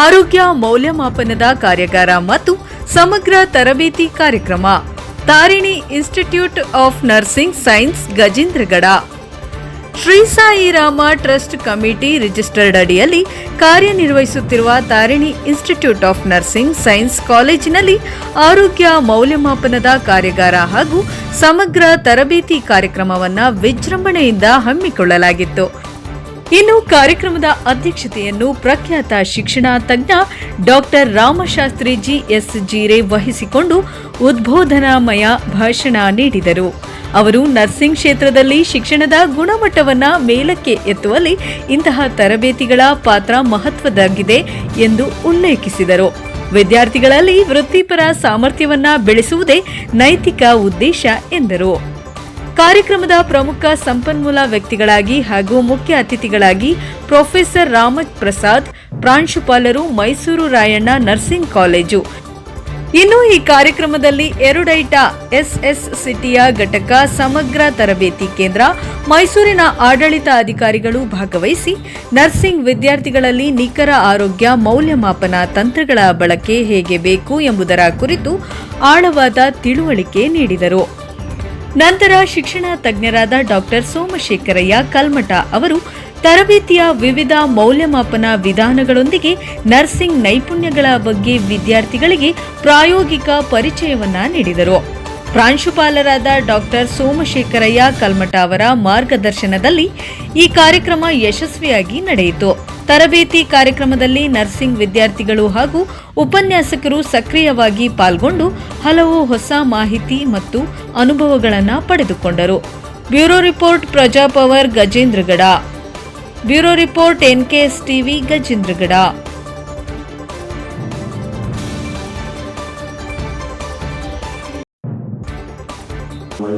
ಆರೋಗ್ಯ ಮೌಲ್ಯಮಾಪನದ ಕಾರ್ಯಾಗಾರ ಮತ್ತು ಸಮಗ್ರ ತರಬೇತಿ ಕಾರ್ಯಕ್ರಮ. Tarini institute of nursing science Gajendragad. Shri Sai Rama trust committee registered ಅಡಿಯಲ್ಲಿ ಕಾರ್ಯನಿರ್ವಹಿಸುತ್ತಿರುವ Tarini institute of nursing science ಕಾಲೇಜಿನಲ್ಲಿ ಆರೋಗ್ಯ ಮೌಲ್ಯಮಾಪನದ ಕಾರ್ಯಾಗಾರ ಹಾಗೂ ಸಮಗ್ರ ತರಬೇತಿ ಕಾರ್ಯಕ್ರಮವನ್ನು ವಿಜೃಂಭಣೆಯಿಂದ ಹಮ್ಮಿಕೊಳ್ಳಲಾಗಿತ್ತು. ಇನ್ನು ಕಾರ್ಯಕ್ರಮದ ಅಧ್ಯಕ್ಷತೆಯನ್ನು ಪ್ರಖ್ಯಾತ ಶಿಕ್ಷಣ ತಜ್ಞ doctor Ramashastri G S Jeere ವಹಿಸಿಕೊಂಡು ಉದ್ಬೋಧನಾಮಯ ಭಾಷಣ ನೀಡಿದರು. ಅವರು ನರ್ಸಿಂಗ್ ಕ್ಷೇತ್ರದಲ್ಲಿ ಶಿಕ್ಷಣದ ಗುಣಮಟ್ಟವನ್ನು ಮೇಲಕ್ಕೆ ಎತ್ತುವಲ್ಲಿ ಇಂತಹ ತರಬೇತಿಗಳ ಪಾತ್ರ ಮಹತ್ವದ್ದಾಗಿದೆ ಎಂದು ಉಲ್ಲೇಖಿಸಿದರು. ವಿದ್ಯಾರ್ಥಿಗಳಲ್ಲಿ ವೃತ್ತಿಪರ ಸಾಮರ್ಥ್ಯವನ್ನ ಬೆಳೆಸುವುದೇ ನೈತಿಕ ಉದ್ದೇಶ ಎಂದರು. ಕಾರ್ಯಕ್ರಮದ ಪ್ರಮುಖ ಸಂಪನ್ಮೂಲ ವ್ಯಕ್ತಿಗಳಾಗಿ ಹಾಗೂ ಮುಖ್ಯ ಅತಿಥಿಗಳಾಗಿ ಪ್ರೊಫೆಸರ್ ರಾಮಪ್ರಸಾದ್ ಪ್ರಾಂಶುಪಾಲರು ಮೈಸೂರು ರಾಯಣ್ಣ ನರ್ಸಿಂಗ್ ಕಾಲೇಜು. ಇನ್ನು ಈ ಕಾರ್ಯಕ್ರಮದಲ್ಲಿ ಎರಡೈಟಾ ಎಸ್ಎಸ್ ಸಿಟಿಯ ಘಟಕ ಸಮಗ್ರ ತರಬೇತಿ ಕೇಂದ್ರ, ಮೈಸೂರಿನ ಆಡಳಿತ ಅಧಿಕಾರಿಗಳು ಭಾಗವಹಿಸಿ ನರ್ಸಿಂಗ್ ವಿದ್ಯಾರ್ಥಿಗಳಲ್ಲಿ ನಿಖರ ಆರೋಗ್ಯ, ಮೌಲ್ಯಮಾಪನ ತಂತ್ರಗಳ ಬಳಕೆ ಹೇಗೆ ಬೇಕು ಎಂಬುದರ ಕುರಿತು ಆಳವಾದ ತಿಳುವಳಿಕೆ ನೀಡಿದರು. ನಂತರ ಶಿಕ್ಷಣ ತಜ್ಞರಾದ ಡಾಕ್ಟರ್ ಸೋಮಶೇಖರಯ್ಯ ಕಲ್ಮಠ ಅವರು ತರಬೇತಿಯ ವಿವಿಧ ಮೌಲ್ಯಮಾಪನ ವಿಧಾನಗಳೊಂದಿಗೆ ನರ್ಸಿಂಗ್ ನೈಪುಣ್ಯಗಳ ಬಗ್ಗೆ ವಿದ್ಯಾರ್ಥಿಗಳಿಗೆ ಪ್ರಾಯೋಗಿಕ ಪರಿಚಯವನ್ನ ನೀಡಿದರು. ಪ್ರಾಂಶುಪಾಲರಾದ ಡಾಕ್ಟರ್ ಸೋಮಶೇಖರಯ್ಯ ಕಲ್ಮಠ ಅವರ ಮಾರ್ಗದರ್ಶನದಲ್ಲಿ ಈ ಕಾರ್ಯಕ್ರಮ ಯಶಸ್ವಿಯಾಗಿ ನಡೆಯಿತು. ತರಬೇತಿ ಕಾರ್ಯಕ್ರಮದಲ್ಲಿ ನರ್ಸಿಂಗ್ ವಿದ್ಯಾರ್ಥಿಗಳು ಹಾಗೂ ಉಪನ್ಯಾಸಕರು ಸಕ್ರಿಯವಾಗಿ ಪಾಲ್ಗೊಂಡು ಹಲವು ಹೊಸ ಮಾಹಿತಿ ಮತ್ತು ಅನುಭವಗಳನ್ನು ಪಡೆದುಕೊಂಡರು. Bureau report Prajapower Gajendragad. Bureau report NKS TV Gajendragad.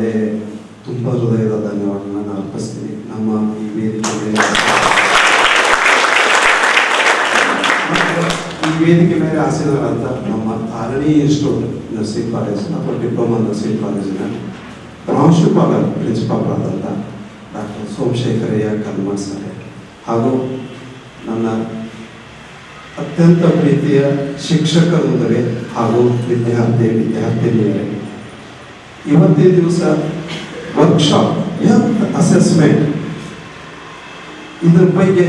ಒಳ್ಳೆ ತುಂಬ ಹೃದಯದ ಧನ್ಯವಾದಗಳನ್ನು ನಾನು ಅರ್ಪಿಸ್ತೀನಿ. ನಮ್ಮ ಈ ವೇದಿಕೆ ಮೇಲೆ ಈ ವೇದಿಕೆ ಮೇಲೆ ಆಸೀನರಾದ ನಮ್ಮ ಆರನೇ ಇನ್ಸ್ಟಿಟ್ಯೂಟ್ ನರ್ಸಿಂಗ್ ಕಾಲೇಜ್ ಅಥವಾ ಡಿಪ್ಲೊಮಾ ನರ್ಸಿಂಗ್ ಕಾಲೇಜಿನ ಪ್ರಾಂಶುಪಾಲ ಪ್ರಿನ್ಸಿಪಾಲರಾದಂಥ ಡಾಕ್ಟರ್ ಸೋಮಶೇಖರಯ್ಯ ಕಲ್ಮಠ್ ಸರ್ ಹಾಗೂ ನನ್ನ ಅತ್ಯಂತ ಪ್ರೀತಿಯ ಶಿಕ್ಷಕರೊಂದರೆ ಹಾಗೂ ವಿದ್ಯಾರ್ಥಿ ವಿದ್ಯಾರ್ಥಿನಿಯರೇ ಇವತ್ತಿನ ದಿವಸ ವರ್ಕ್ಶಾಪ್ ಹೆಲ್ತ್ ಅಸೆಸ್ಮೆಂಟ್ ಇದ್ರ ಬಗ್ಗೆ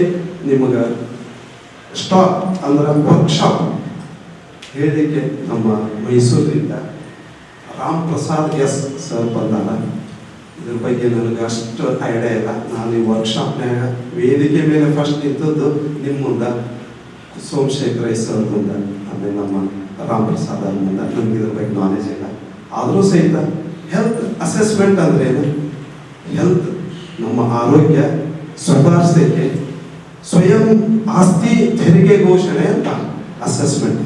ನಿಮಗೆ ಸ್ಟಾಪ್ ಅಂದ್ರೆ ವರ್ಕ್ಶಾಪ್ ಹೇಳಲಿಕ್ಕೆ ನಮ್ಮ ಮೈಸೂರಿನಿಂದ ರಾಮ್ ಪ್ರಸಾದ್ ಎಸ್ ಸರ್ ಬಂದಾರ. ಇದ್ರ ಬಗ್ಗೆ ನನಗೆ ಅಷ್ಟು ಐಡಿಯಾ ಇಲ್ಲ. ನಾನು ಈ ವರ್ಕ್ಶಾಪ್ನಾಗ ವೇದಿಕೆ ಮೇಲೆ ಫಸ್ಟ್ ನಿಂತದ್ದು ನಿಮ್ಮ ಮುಂದೆ ಸೋಮಶೇಖರ ಸರ್ ಮುಂದೆ, ಆಮೇಲೆ ನಮ್ಮ ರಾಮ್ ಪ್ರಸಾದ್ ಅವ್ರ ಮುಂದೆ. ನಮ್ಗೆ ಇದ್ರ ಬಗ್ಗೆ ನಾಲೆಜ್ ಇಲ್ಲ. ಆದರೂ ಸಹಿತ ಹೆಲ್ತ್ ಅಸೆಸ್ಮೆಂಟ್ ಅಂದ್ರೆ ಏನು? ಹೆಲ್ತ್ ನಮ್ಮ ಆರೋಗ್ಯ, ಸುಧಾರಿಸಲಿಕ್ಕೆ ಸ್ವಯಂ ಆಸ್ತಿ ತೆರಿಗೆ ಘೋಷಣೆ ಅಂತ ಅಸೆಸ್ಮೆಂಟ್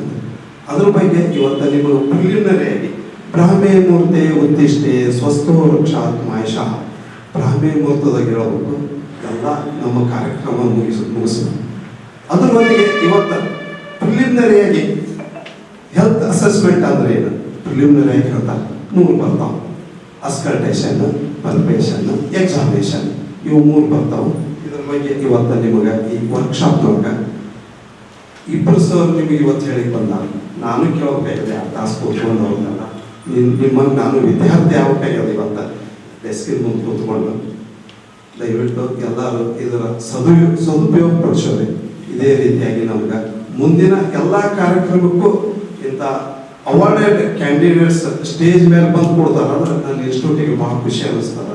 ಅದ್ರ ಬಗ್ಗೆ ಇವತ್ತು ನಿಮಗೆ ಪ್ರಿಲಿಮಿನರಿಯಾಗಿ ಬ್ರಾಹ್ಮೇ ಮೂರ್ತೆ ಉದ್ದಿಷ್ಟೆ ಸ್ವಸ್ಥೋ ವೃಕ್ಷಾತ್ಮ ಮಾಯಶಃ ಬ್ರಾಹ್ಮೇ ಮುಹೂರ್ತದಾಗ ಹೇಳಬೇಕು ಎಲ್ಲ ನಮ್ಮ ಕಾರ್ಯಕ್ರಮ ಮುಗಿಸ್ ಮುಗಿಸಿದ್ರು ಬಗ್ಗೆ ಇವತ್ತು ಪ್ರಿಲಿಮಿನರಿಯಾಗಿ ಹೆಲ್ತ್ ಅಸೆಸ್ಮೆಂಟ್ ಅಂದ್ರೆ ಏನು? ಪ್ರಿಲಿಮಿನರಿ ಆಗಿ ಹೇಳ್ತಾರೆ ನೂರು ಬರ್ತಾವ ಅಸ್ಕಲ್ಟೇಷನ್ ಪಲ್ಪೇಷನ್ ಎಕ್ಸಾಮಿನೇಷನ್ ಇವು ಮೂರು ಬರ್ತಾವೆ. ಇದ್ರ ಬಗ್ಗೆ ಇವತ್ತು ನಿಮಗೆ ಈ ವರ್ಕ್ಶಾಪ್ನೊಳಗ ಇಬ್ಬರು ಸರ್ ನಿಮಗೆ ಇವತ್ತು ಹೇಳಿ ಬಂದ. ನಾನು ಕೇಳಬೇಕಾಗಿದೆ ಆ ತಾಸು ಕೂತ್ಕೊಂಡು ಅವ್ರನ್ನೆಲ್ಲ ನಿಮ್, ನಿಮ್ಮನ್ನು ನಾನು ವಿದ್ಯಾರ್ಥಿ ಆಗ್ಬೇಕಾಗ್ಯದ ಇವತ್ತು. ಡೆಸ್ಕಿನ ಮುಂದೆ ಕೂತ್ಕೊಂಡು. ದಯವಿಟ್ಟು ಎಲ್ಲರೂ ಇದರ ಸದು ಸದುಪಯೋಗ ಪಡಿಸೋರಿ ಇದೇ ರೀತಿಯಾಗಿ ನಮ್ಗೆ ಮುಂದಿನ ಎಲ್ಲ ಕಾರ್ಯಕ್ರಮಕ್ಕೂ ಇಂಥ ಅವಾರ್ಡೆಡ್ ಕ್ಯಾಂಡಿಡೇಟ್ಸ್ ಸ್ಟೇಜ್ ಮೇಲೆ ಬಂದು ಕೊಡ್ತಾರ ಅಂದ್ರೆ ನನ್ನ ಇನ್ಸ್ಟಿಟ್ಯೂಟಿಗೆ ಬಹಳ ಖುಷಿ ಅನ್ನಿಸ್ತಾರ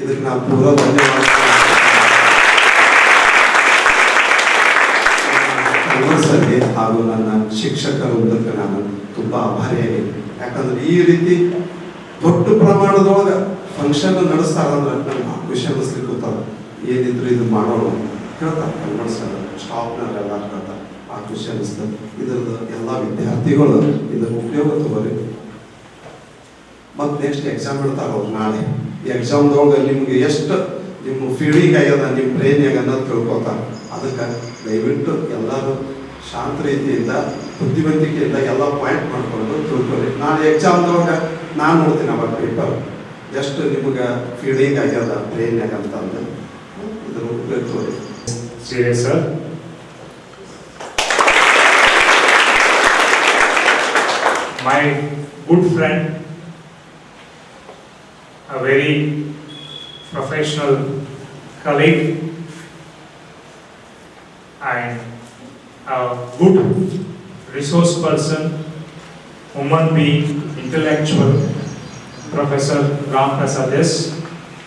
ಇದಕ್ಕೆ ನಾನು ಪೂರ ಧನ್ಯವಾದ. ಸರ್ಗೆ ಹಾಗೂ ನನ್ನ ಶಿಕ್ಷಕರ ಮೂಲಕ ನಾನು ತುಂಬ ಆಭಾರಿಯಾಗಿದ್ದೀನಿ ಯಾಕಂದ್ರೆ ಈ ರೀತಿ ದೊಡ್ಡ ಪ್ರಮಾಣದೊಳಗೆ ಫಂಕ್ಷನ್ ನಡೆಸ್ತಾರಂದ್ರೆ ನನಗೆ ಬಹಳ ಖುಷಿ ಅನ್ನಿಸ್ಲಿಕ್ಕೆ ಗೊತ್ತಾರ ಏನಿದ್ರು ಇದು ಮಾಡೋಣ ಹೇಳ್ತಾರೆ ಕನ್ನಡ ಸ್ಟಾಫ್ನವರೆಲ್ಲ ಹೇಳ್ತಾರೆ ಆ ಖುಷಿ ಅನಿಸ್ತದೆ ಇದ್ರದ್ದು ಎಲ್ಲ ವಿದ್ಯಾರ್ಥಿಗಳು ಇದರ ಉಪಯೋಗ ತಗೋರಿ ಮತ್ತು ನೆಕ್ಸ್ಟ್ ಎಕ್ಸಾಮ್ ಇಡ್ತಾರ ಅವ್ರು ನಾಳೆ. ಎಕ್ಸಾಮ್ದೊಳಗೆ ನಿಮ್ಗೆ ಎಷ್ಟು ನಿಮ್ಮ ಫೀಲ್ಡಿಂಗ್ ಆಗ್ಯದ ನಿಮ್ಮ ಬ್ರೈನ್ಯಾಗ ಅನ್ನೋದು ತಿಳ್ಕೊತಾರೆ. ಅದಕ್ಕೆ ದಯವಿಟ್ಟು ಎಲ್ಲರೂ ಶಾಂತ ರೀತಿಯಿಂದ ಬುದ್ಧಿವಂತಿಕೆಯಿಂದ ಎಲ್ಲ ಪಾಯಿಂಟ್ ಮಾಡ್ಕೊಂಡು ತಿಳ್ಕೊಳ್ಳಿ ನಾಳೆ ಎಕ್ಸಾಮ್ದೊಳಗೆ ನಾನು ನೋಡ್ತೀನಿ ಅವಾಗ ಪೇಪರ್ ಎಷ್ಟು ನಿಮಗೆ ಫೀಲ್ಡಿಂಗ್ ಆಗ್ಯದ ಬ್ರೈನ್ಯಾಗ ಅಂತಂದು. ಇದ್ರ ಉಪಯೋಗ ತಗೋರಿ Serious, my good friend, a very professional colleague, and a good resource person, human being, intellectual, Professor Ram Prasad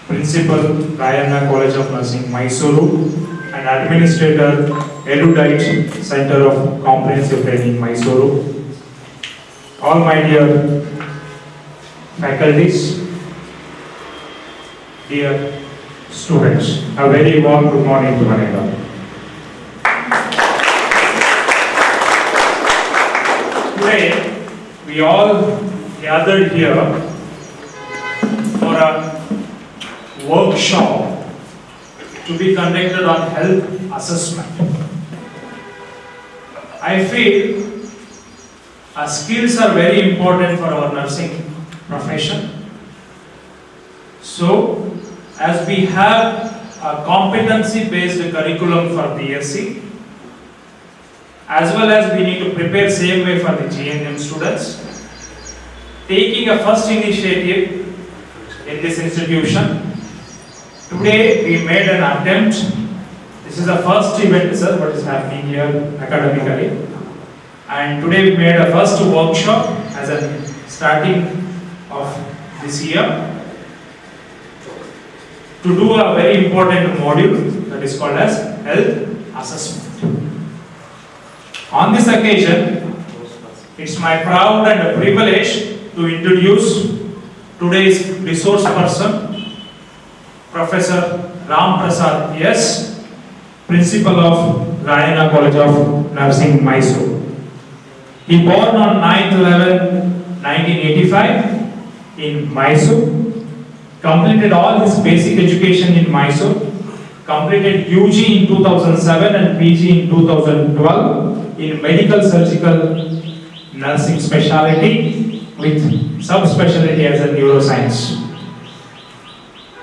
Principal, Rayana College of Nursing, Mysuru, and Administrator, Erudite Center of Comprehensive Training, Mysuru. All my dear faculties, dear students, a very warm good morning to one another. Today, we all gathered here for a workshop to be conducted on health assessment. I feel our skills are very important for our nursing profession. So, as we have a competency-based curriculum for BSc, as well as we need to prepare same way for the GNM students, taking a first initiative in this institution, today we made an attempt. This is the first event, sir, what is happening here academically. And today we made a first workshop as a starting of this year to do a very important module that is called as health assessment. On this occasion, it's my proud and privilege to introduce today's resource person, Professor Ram Prasad S, Principal of Rayana College of Nursing, Mysore. He born on 9-11-1985 in Mysore, completed all his basic education in Mysore, completed UG in 2007 and PG in 2012 in medical surgical nursing specialty with subspecialty as a neuroscience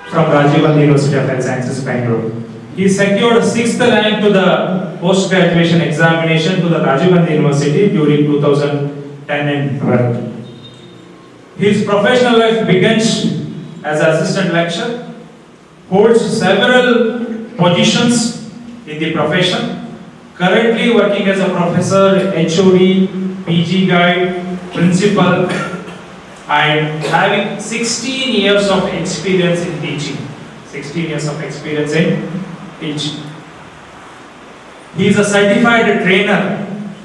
from Rajiv Gandhi University of Health Sciences, Bangalore. He secured sixth rank to the post-graduation examination to the Rajiv Gandhi University during 2010 and 12. His professional life begins as assistant lecturer, holds several positions in the profession, currently working as a professor, HOD, PG guide, principal, and having 16 years of experience in teaching. 16 years of experience in teaching. He is a certified trainer.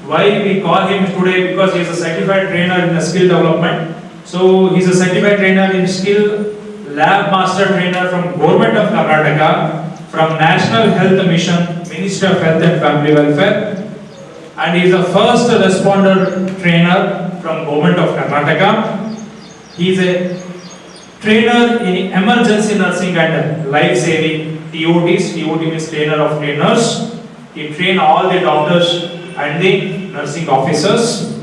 Why we call him today? Because he is a certified trainer in the skill development. So he is a certified trainer in skill lab master trainer from Government of Karnataka, from National Health Mission, Ministry of Health and Family Welfare, and he is the first responder trainer from Government of Karnataka. He is a trainer in emergency nursing and life saving TOTs. TOT means trainer of trainers. He train all the doctors and the nursing officers.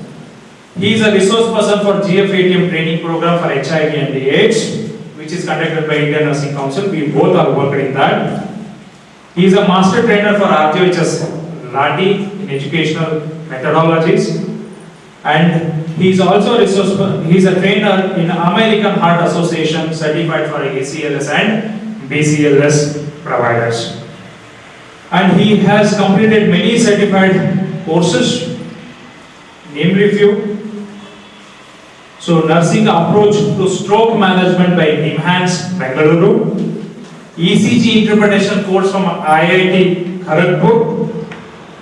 He is a resource person for GFATM training program for HIV and AIDS, which is conducted by Indian Nursing Council. We both are working in that. He is a master trainer for RTHS Lati in educational methodologies. And he is also a resource, he is a trainer in American Heart Association certified for ACLS and BCLS providers. And he has completed many certified courses, namely few. So nursing approach to stroke management by NIMHANS Bengaluru, ECG interpretation course from IIT Kharagpur,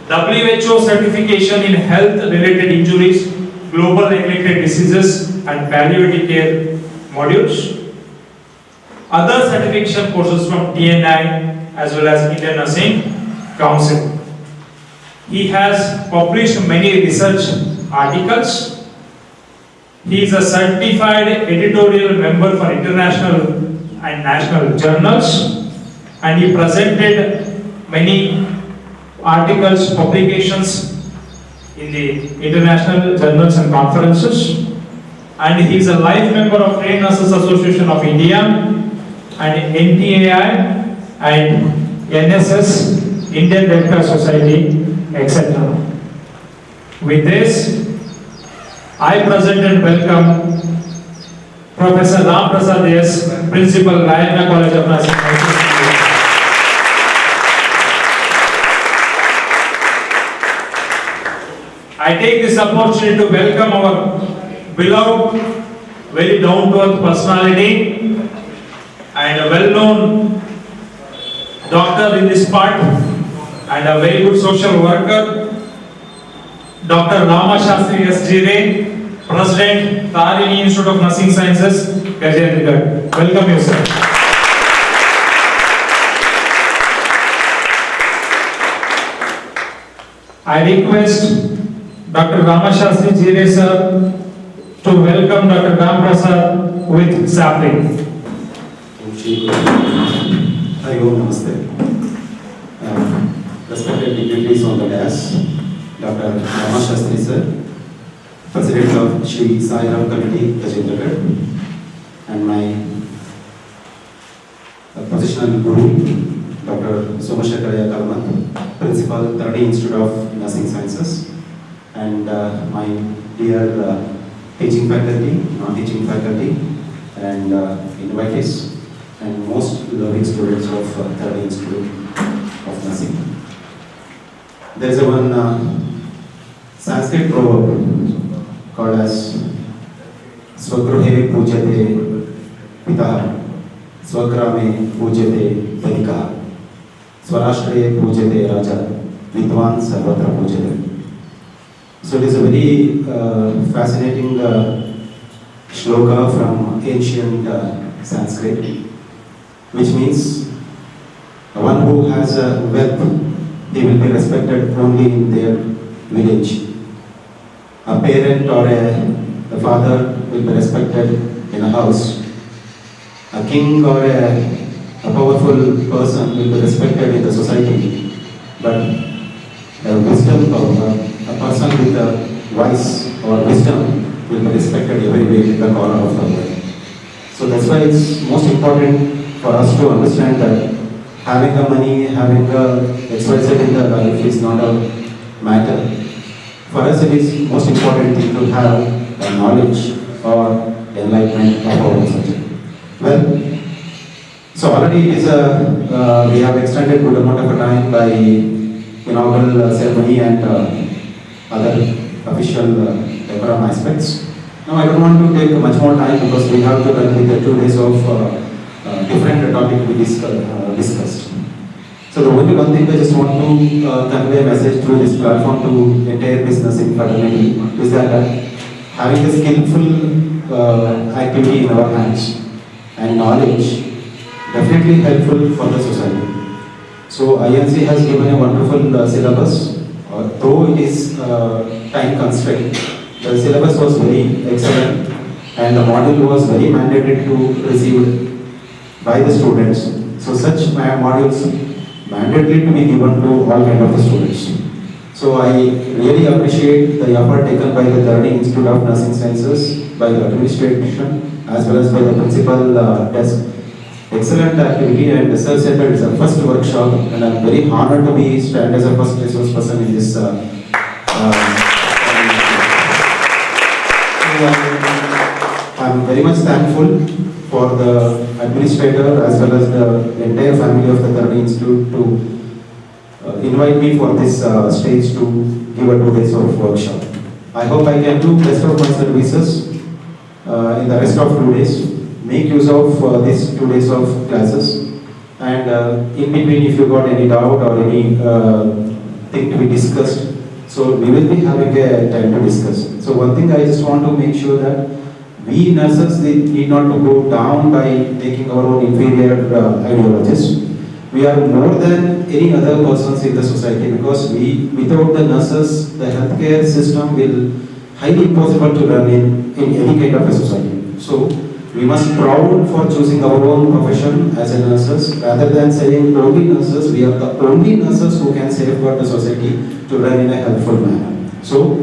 WHO certification in health related injuries, global neglected diseases and palliative care modules. Other certification courses from TNI as well as Indian Nursing Council. He has published many research articles. He is a certified editorial member for international and national journals and he presented many articles, publications in the international journals and conferences. And he is a life member of Trade Nurses Association of India and NTAI and NSS, Indian Red Cross Society, etc. With this, I present and welcome Professor Ram Prasad S, Principal, Rayana College of Nursing. I take this opportunity to welcome our beloved, very down-to-earth personality and a well-known doctor in this part and a very good social worker, Dr. Rama Shastri S. Jire, President, Tarini Institute of Nursing Sciences, Gajendragarh. Welcome you, sir. I request Dr. Rama Shastri Jire, sir, to welcome Dr. Ram Prasad with sapling. Hi, Om Namaste. Respected dignitaries on the dais, Dr. Rama Shastri sir, President of Shri Sai Ram Committee, Gajendragarh, and my uh, positional guru, Dr. Somashakaraya Kalmat, Principal, Tarani Institute of Nursing Sciences, and uh, my dear uh, teaching faculty, non-teaching faculty, and uh, invitees, and most loving students of uh, Tarani Institute of Nursing. There is a one uh, Sanskrit proverb called as Swagruhe Pujate Pitah, Swagrame Pujate Dhanika, Swarashtraye Pujate Raja, Vidwan Sarvatra Pujate. So it is a very uh, fascinating uh, shloka from ancient uh, Sanskrit, which means one who has a wealth, he will be respected only in their village. A parent or a, a father will be respected in a house. A king or a, a powerful person will be respected in the society. But a wisdom a person with a wise or wisdom will be respected everywhere in the corner of the world. So that's why it's most important for us to understand that having the money, having the XYZ in the life is not a matter. For us, it is most important thing to have knowledge or enlightenment of our subject. Well, so already it is a, uh, we have extended good amount of time by inaugural ceremony and uh, other official uh, decorum aspects. Now, I don't want to take much more time because we have to run with the two days of uh, different topic we uh, discussed. So the only one thing I just want to uh, convey a message through this platform to entire business in fraternity is that uh, having a skillful uh, activity in our hands and knowledge definitely helpful for the society. So INC has given a wonderful uh, syllabus, uh, though it is uh, time constraint. The syllabus was very excellent and the model was very mandated to received by the students. So such modules mandated to be given to all kind of the students. So I really appreciate the effort taken by the Dharani Institute of Nursing Sciences, by the administration, as well as by the principal uh, desk. Excellent activity and research center is a first workshop and I'm very honored to be stand as a first resource person in this uh, uh, I'm very much thankful for the administrator as well as the entire family of the Dharani Institute to uh, invite me for this uh, stage to give a two days of workshop. I hope I can do best of my services uh, in the rest of two days. Make use of uh, these two days of classes. And uh, in between, if you got any doubt or any uh, thing to be discussed, so we will be having a time to discuss. So one thing I just want to make sure that we nurses need not to go down by making our own inferior uh, ideologies. We are more than any other persons in the society because we, without the nurses, the healthcare system will highly impossible to run in, in any kind of a society. So we must proud for choosing our own profession as a nurses rather than saying only nurses. We are the only nurses who can safeguard the society to run in a helpful manner. So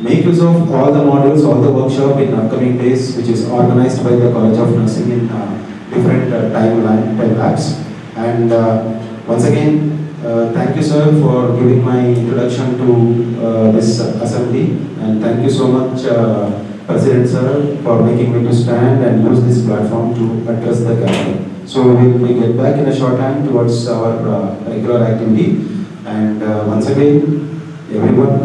make use of all the modules, all the workshop in upcoming days, which is organized by the College of Nursing in uh, different uh, timeline time labs. And uh, once again, uh, thank you, sir, for giving my introduction to uh, this assembly, and thank you so much, uh, President sir for making me to stand and use this platform to address the gathering. So we will get back in a short time towards our uh, regular activity. And uh, once again, everyone,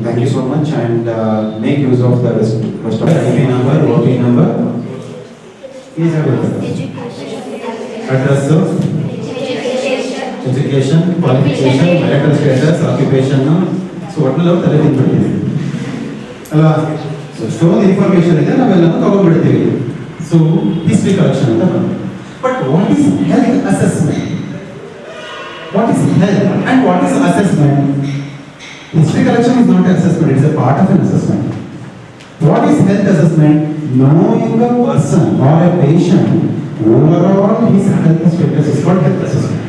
thank, thank you so much and uh, make use of the rest, rest of the IP number, OP number. Please have it. Address of education, qualification, marital status, occupation, so ಒಟ್ಟಲ್ಲಿ ತಲೆ ತಿಂದ್ಬಿಡ್ತೀವಿ ಅಲ್ವಾ so stone information ಇದೆ ನಾವೆಲ್ಲನೂ ತಗೊಂಡ್ಬಿಡ್ತೀವಿ so history collection ಅಂತ but what is health assessment what is health and what is assessment history collection is not assessment it's A part of N assessment What is health assessment? Knowing a person or a patient, overall his health status is called health assessment.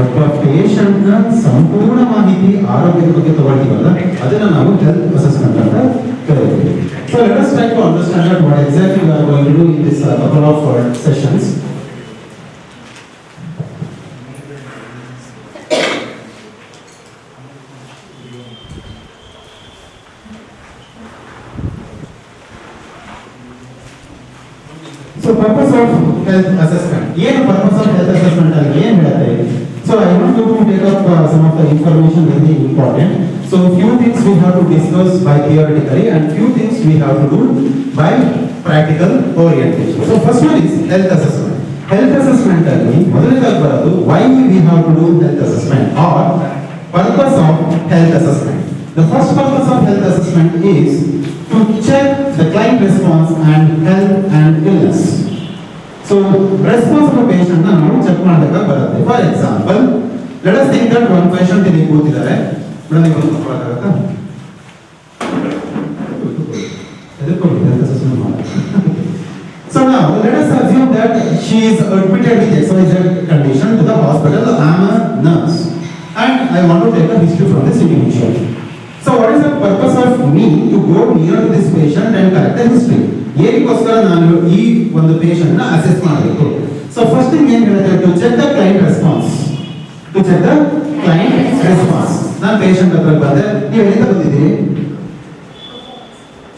ಒಬ್ಬ ಪೇಷಂಟ್ನ ಸಂಪೂರ್ಣ ಮಾಹಿತಿ ಆರೋಗ್ಯದ ಬಗ್ಗೆ ತಗೊಳ್ತೀವಲ್ಲ ಅದನ್ನ ನಾವು health assessment ಅಂತ ಕರೀತೀವಿ so let us try to understand what exactly we are going to do in this couple of sessions so purpose of health assessment ಏನು ಪರ್ಪಸ್ ಆಫ್ ಹೆಲ್ತ್ ಅಸೆಸ್ಮೆಂಟ್ ಅಲ್ಲಿ ಏನು ಹೇಳುತ್ತೆ so I want to take up some of the information very important so few things we have to discuss by theoretically and few things we have to do by practical orientation so first one is health assessment health assessment ಅಲ್ಲಿ ಮೊದಲನೇದಾಗಿ ಬರೋದು why we have to do health assessment R purpose of health assessment. The first purpose of health assessment is to check the client response and health and illness. So, response of a patient ನ ನಾವು check ಮಾಡಬೇಕಾಗಿ ಬರುತ್ತೆ for example let us think that one patient ಇಲ್ಲಿ ಕೂತಿದ್ದಾರೆ madam ನೀವು ಒಂದು ಕೂತ್ಕೊಳ್ಳೋಕ್ಕಾಗತ್ತಾ ಎದುರ್ಕೊಳ್ಳಿ health assessment ಮಾಡೋದು. So now, let us assume that she is admitted with XYZ condition to the hospital. I am a nurse and I want to take a history from this individual. So what is the purpose of me to go near to this patient and correct history ಏನಕ್ಕೋಸ್ಕರ ನಾನು ಈ ಒಂದು ಪೇಷಂಟ್ನ assess ಮಾಡಬೇಕು? So first thing ಏನ್ ಹೇಳ್ತಾರೆ to check the client response to check the client response ನಾನು patient ಹತ್ರ ಬಂದೆ. ನೀವು ಎಲ್ಲಿಂದ ಬಂದಿದ್ದೀರಿ?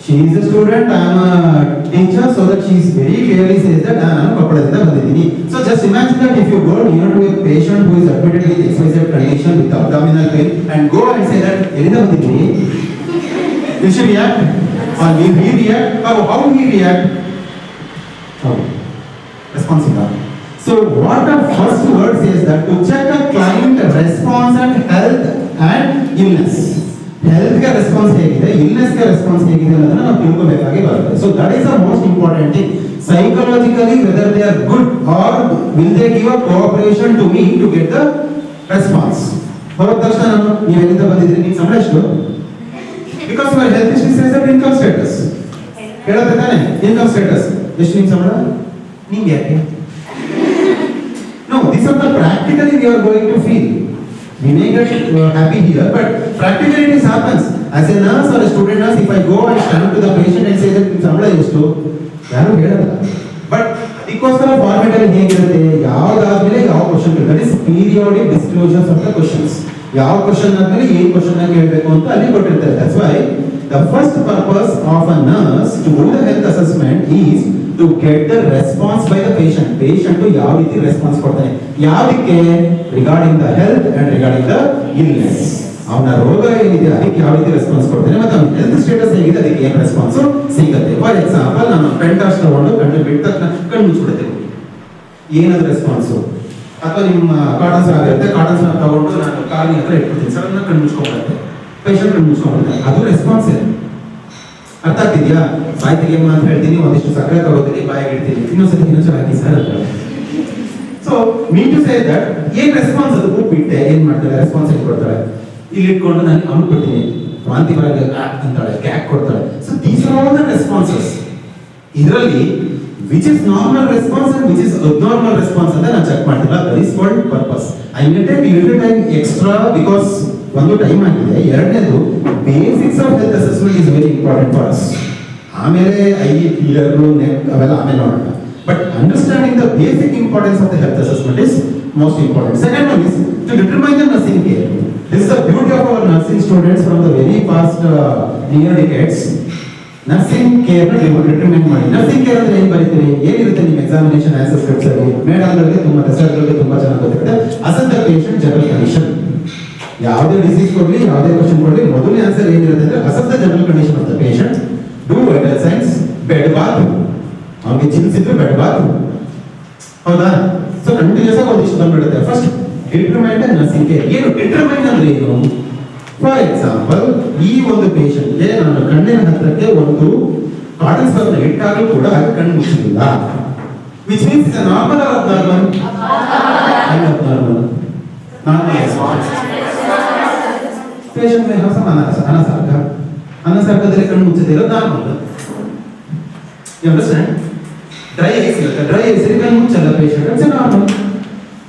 She is a student I am a teacher so that she is very clearly says that ನಾನು ಕೊಪ್ಪಳದಿಂದ ಬಂದಿದ್ದೀನಿ so just imagine that if you go near to a patient who is admitted with xyz condition with abdominal pain and go and say that ಎಲ್ಲಿಂದ ಬಂದಿದ್ದೀನಿ will she react or will he react or how he react how response ಇಲ್ಲ so what the first word says that to check a client response and health and illness health ಗೆ response ಹೇಗಿದೆ illness ಗೆ response ಹೇಗಿದೆ ಅನ್ನೋದನ್ನ ನಾವು ತಿಳ್ಕೋಬೇಕಾಗಿ ಬರುತ್ತೆ so that is the most important thing psychologically whether they are good or will they give a cooperation to me to get the response ಹೋದ ತಕ್ಷಣ ನಾನು ನೀವು ಎಲ್ಲಿಂದ ಬಂದಿದ್ರಿ ನಿಮ್ಮ ಸಂಬಳ ಎಷ್ಟು because your health history says that income status ಹೇಳುತ್ತೆ ತಾನೆ ಇನ್ಕಮ್ ಸ್ಟೇಟಸ್ ಎಷ್ಟು ನಿಮ್ಮ ಸಂಬಳ ನಿಮ್ಗೆ ಯಾಕೆ No, these are the practically we are going to feel. We get uh, happy here, but practically it happens. As a nurse or a student nurse, if I go and stand to the patient and say that ಸಂಬಳ ಎಷ್ಟು ಯಾರು ಹೇಳಲ್ಲ. But ಅದಕ್ಕೋಸ್ಕರ format ಅಲ್ಲಿ ಹೇಗಿರುತ್ತೆ? ಯಾವ್ದಾದ್ಮೇಲೆ ಯಾವ question that is periodic disclosures of the questions ಯಾವ ಕ್ವಶನ್ ಆದ್ಮೇಲೆ ಏನ್ ಕ್ವಶನ್ ಕೇಳಬೇಕು ಅಂತ ಅಲ್ಲಿ ಕೊಟ್ಟಿರ್ತಾರೆ. That's why the first purpose of a nurse to do the health assessment is to get the response by the patient patient ಯಾವ ರೀತಿ response ಕೊಡ್ತಾನೆ? ಯಾವುದಕ್ಕೆ regarding the health and regarding the illness ಅವನ ರೋಗ ಏನಿದೆ, ಅದಕ್ಕೆ ಯಾವ ರೀತಿ ರೆಸ್ಪಾನ್ಸ್ ಕೊಡ್ತಾನೆ ಮತ್ತೆ ಅವನ ಹೆಲ್ತ್ ಸ್ಟೇಟಸ್ ಹೇಗಿದೆ, ಅದಕ್ಕೆ ಏನ್ ರೆಸ್ಪಾನ್ಸ್ ಸಿಗುತ್ತೆ. ಫಾರ್ ಎಕ್ಸಾಂಪಲ್ ನಾನು ಪೆಂಟಾಸ್ ತಗೊಂಡು ಕಣ್ಣು ಬಿಟ್ಟ ತಕ್ಷಣ ಕಣ್ಣು ಮುಚ್ಚಿಬಿಡ್ತೇನೆ ಏನದು ರೆಸ್ಪಾನ್ಸ್ ಅಥವಾ ನಿಮ್ಮ ಕಾಟನ್ ಸಾರ್ ಇರುತ್ತೆ ಕಾಟನ್ ಸಾರ್ ತಗೊಂಡು ನಾನು ಕಾಲಿನ ಹತ್ರ ಇಟ್ಬಿಡ್ತೀನಿ. ಸಡನ್ ಕಣ್ಣು ಮುಚ್ಕೊಂಡ್ಬಿಡುತ್ತೆ. ಪೇಷಂಟ್ ಮುಗಿಸ್ಕೊಂಡ್ರೆ ಅದು ರೆಸ್ಪಾನ್ಸ್ ಅರ್ಥ ಆಗ್ತಿದ್ಯಾ? ಬಾಯ್ ತೆಗಿಯಮ್ಮ ಅಂತ ಹೇಳ್ತೀನಿ, ಒಂದಿಷ್ಟು ಸಕ್ಕರೆ ತಗೋತೀನಿ ಬಾಯಿಗೆ ಇಡ್ತೀನಿ. ಇನ್ನೊಂದ್ಸತಿ ಇನ್ನೊಂದ್ಸಲ ಹಾಕಿ sir so mean to say that ಏನ್ ರೆಸ್ಪಾನ್ಸ್ ಅದು? ಹೂ ಬಿಟ್ಟೆ ಏನ್ ಮಾಡ್ತಾರೆ? ರೆಸ್ಪಾನ್ಸ್ ಏನ್ ಕೊಡ್ತಾರೆ? ಇಲ್ಲಿ ಇಟ್ಕೊಂಡು ನಾನು ಅಂದ್ಬಿಡ್ತೀನಿ ಬಿಡ್ತೀನಿ ವಾಂತಿ ಬರಲ್ಲ ಅಂತಾಳೆ, ಕ್ಯಾಕ್ ಕೊಡ್ತಾಳೆ. So these are all the responses ಇದರಲ್ಲಿ which is normal response and which is abnormal response ಅಂತ ನಾನು ಚೆಕ್ ಮಾಡ್ತಿಲ್ಲ that is called purpose I little time extra because ಒಂದು ಟೈಮ್ ಆಗಿದೆ. ಎರಡನೇದು basics of health assessment is very important for us ಆಮೇಲೆ eye ear neck ಅವೆಲ್ಲ ಆಮೇಲೆ ನೋಡೋಣ. But understanding the basic importance of the health assessment is most important second one is to determine the nursing care this the beauty of our nursing students from the very fast near ಡಿಕೆಟ್ಸ್ nursing care retirement ಮಾಡಿ. Nursing care ಅಂದ್ರೆ ಏನು ಬರೀತೀರಿ? ಏನಿರುತ್ತೆ ನಿಮ್ಮ examination answer scripts ಅಲ್ಲಿ? ಮೇಡಮ್ಗಳಿಗೆ ತುಂಬಾ ರಿಸಲ್ಟ್ಗಳಿಗೆ ತುಂಬಾ ಚೆನ್ನಾಗಿ ಗೊತ್ತಿರುತ್ತೆ. ಅಸಂತ ಪೇಷಂಟ್ ಜನರಲ್ ಕಂಡೀಷನ್ ಯಾವುದೇ ಡಿಸೀಸ್ ಕೊಡಲಿ ಯಾವುದೇ ಕ್ವಶನ್ ಕೊಡಲಿ ಮೊದಲನೇ ಆನ್ಸರ್ ಏನಿರುತ್ತೆ ಅಂದ್ರೆ ಅಸಂತ general condition of the patient do vital signs bed bath ಅವನಿಗೆ ಚಿಲ್ಸಿದ್ರೆ ಬೆಡ್ ಬಾತ್ ಹೌದಾ? ಸೊ ಕಂಟಿನ್ಯೂಸ್ ಆಗಿ ಒಂದಿಷ್ಟು ಬಂದ್ಬಿಡುತ್ತೆ. ಫಸ್ಟ್ ಡಿಟರ್ಮೆಂಟ್ ನರ್ಸಿಂಗ್ ಕೇರ್ ಏನು? ಡಿಟರ್ಮೆಂಟ್ ಅಂದ್ರೆ ಏನು? ಫಾರ್ ಎಕ್ಸಾಂಪಲ್ ಈ ಒಂದು ಪೇಷಂಟ್ಗೆ ನನ್ನ ಕಣ್ಣಿನ ಹತ್ತಿರಕ್ಕೆ ಒಂದು ಕಾಟನ್ ಸ್ಪರ್ನ ಇಟ್ಟಾಗಲೂ ಕೂಡ ಅದು ಕಣ್ಣು ಮುಚ್ಚಲಿಲ್ಲ which means normal or normal normal patient May ಹೊಸ ಅನಸ ಅನಸಾರ್ಗ ಅನಸಾರ್ಗದಲ್ಲಿ ಕಣ್ಣು ಮುಚ್ಚದಿರೋ normal you understand dry eyes ಇರುತ್ತೆ ಡ್ರೈ ಐಸ್ ಕಣ್ಣು ಮುಚ್ಚಲ್ಲ ಪೇಷಂಟ್ ಇಟ್ಸ್ ನಾರ್ಮಲ್